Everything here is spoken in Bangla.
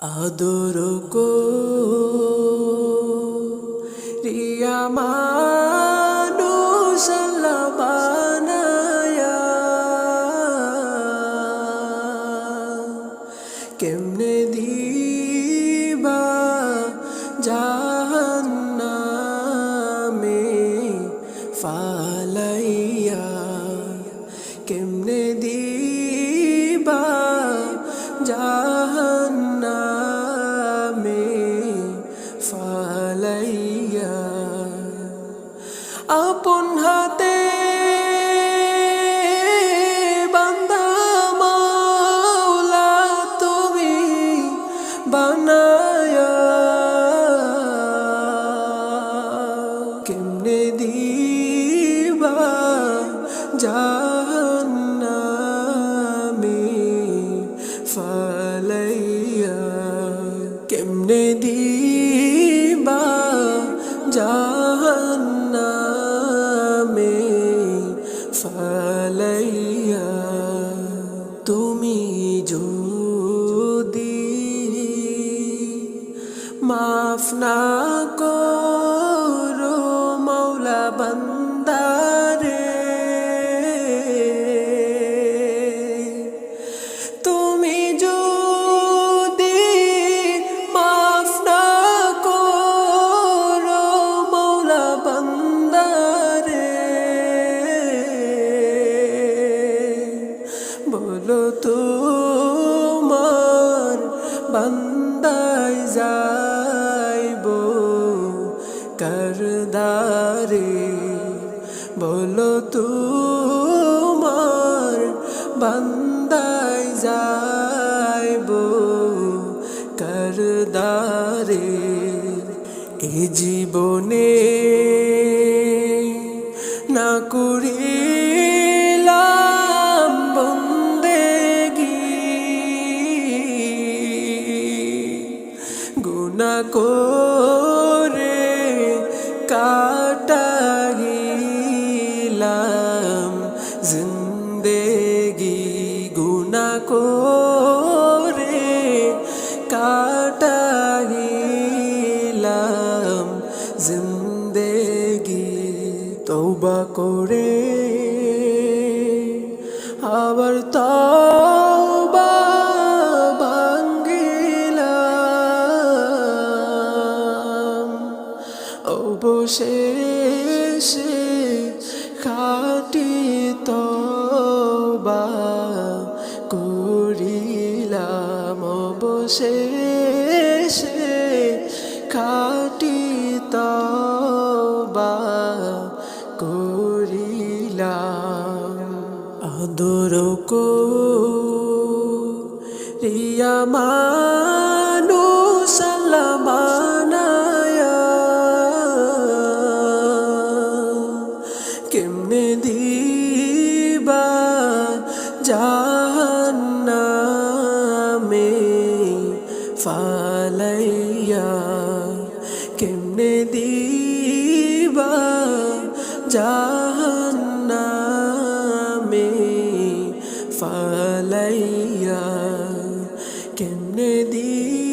আদর কো। রিয়া মানুষ বানায়া। কেমনে দিবা জাহান্নামে? ফালাইয়া আপন হাতে বান্দা মাওলা তুমি বানায়া। কেমনে দিবা জাহান্নামে মাফ না করো মাওলা বান্দারে। তুমি যদি মাফ না করো মাওলা বান্দারে। বলো তোমার বান্দায় যাইব করদারে বলো তোমার বান্দায় যাইব করদারে। এ জীবনে না করিলাম বন্দেগি গুনা করে কাটাইলাম তৌবা করে আবার তৌবা ভাঙ্গিলাম। অবশেষে খাটি তবা করিলাম। অবশেষে খাটি তবা করিলাম আদর কো রিয়া মানুষ আল্লাহ বানায়া কেমনে দিবা জাহান্নামে ফালাইয়া। কেমনে দিবা জাহান্নামে ফালাইয়া কেমনে দিবা?